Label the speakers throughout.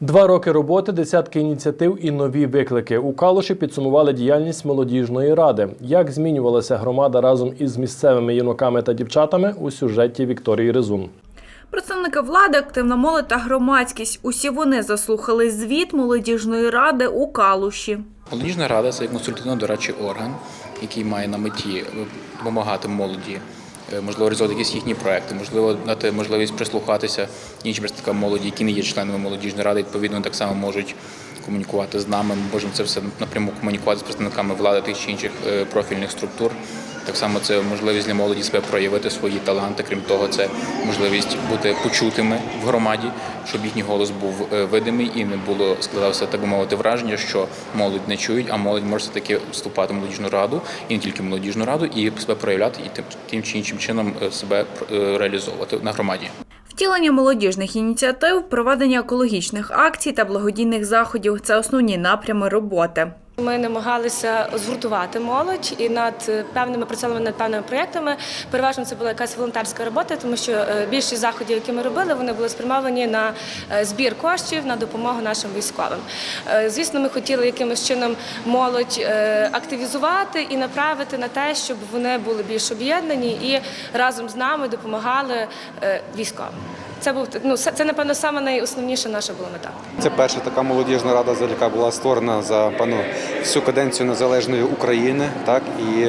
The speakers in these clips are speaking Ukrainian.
Speaker 1: Два роки роботи, десятки ініціатив і нові виклики. У Калуші підсумували діяльність молодіжної ради. Як змінювалася громада разом із місцевими юнаками та дівчатами у сюжеті Вікторії Резун.
Speaker 2: Представники влади, активна молодь та громадськість. Усі вони заслухали звіт молодіжної ради у Калуші.
Speaker 3: Молодіжна рада це консультативно-дорадчий орган, який має на меті допомагати молоді, можливо, реалізувати якісь їхні проекти, можливо, дати можливість прислухатися іншим представникам молоді, які не є членами молодіжної ради, відповідно так само можуть комунікувати з нами. Ми можемо це все напряму комунікувати з представниками влади тих чи інших е, профільних структур. Так само це можливість для молоді себе проявити свої таланти. Крім того, це можливість бути почутими в громаді, щоб їхній голос був е, видимий і не було складалося так би мовити враження, що молодь не чують, а молодь може таки вступати в молодіжну раду і не тільки в молодіжну раду, і себе проявляти і тим, тим чи іншим чином е, себе е, реалізовувати на громаді.
Speaker 2: Втілення молодіжних ініціатив, проведення екологічних акцій та благодійних заходів це основні напрями роботи.
Speaker 4: Ми намагалися згуртувати молодь і над е, певними працювали над певними проєктами. Переважно це була якась волонтерська робота, тому що е, більшість заходів, які ми робили, вони були спрямовані на е, збір коштів на допомогу нашим військовим. Звісно, ми хотіли якимось чином молодь активізувати і направити на те, щоб вони були більш об'єднані і разом з нами допомагали військовим. Це був ну це напевно саме найосновніша наша була мета.
Speaker 5: Це перша така молодіжна рада, яка була створена за пану всю каденцію незалежної України. Так і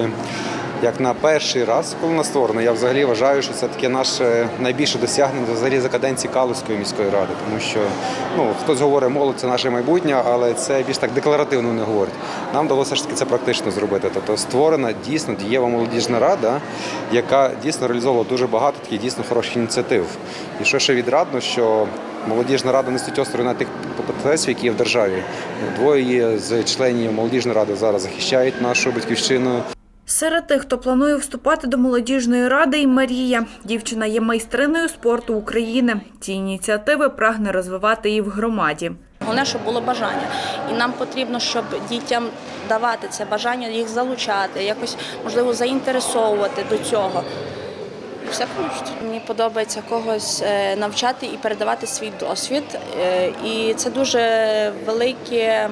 Speaker 5: як на перший раз, коли вона створена, я взагалі вважаю, що це таке наше найбільше досягнення взагалі за каденції Калузької міської ради, тому що ну хтось говорить, молодь це наше майбутнє, але це більш так декларативно не говорить. Нам вдалося ж таки це практично зробити. Тобто створена дійсно дієва молодіжна рада, яка дійсно реалізовувала дуже багато таких дійсно хороших ініціатив. І що ще відрадно, що Молодіжна рада несуть острою на тих процесів, які є в державі. Двоє з членів молодіжної ради зараз захищають нашу батьківщину.
Speaker 2: Серед тих, хто планує вступати до молодіжної ради, і Марія. Дівчина є майстриною спорту України. Ці ініціативи прагне розвивати і в громаді.
Speaker 6: Головне, щоб було бажання. І нам потрібно, щоб дітям давати це бажання, їх залучати, якось можливо заінтересовувати до цього. Все. Мені подобається когось е, навчати і передавати свій досвід. Е, І це дуже велике,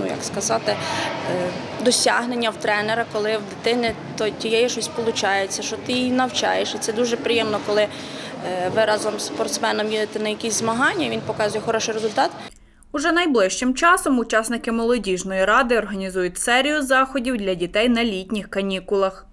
Speaker 6: ну як сказати, е, досягнення в тренера, коли в дитини то тієї щось виходить, що ти її навчаєш. І це дуже приємно, коли е, ви разом з спортсменом їдете на якісь змагання, він показує хороший результат.
Speaker 2: Уже найближчим часом учасники молодіжної ради організують серію заходів для дітей на літніх канікулах.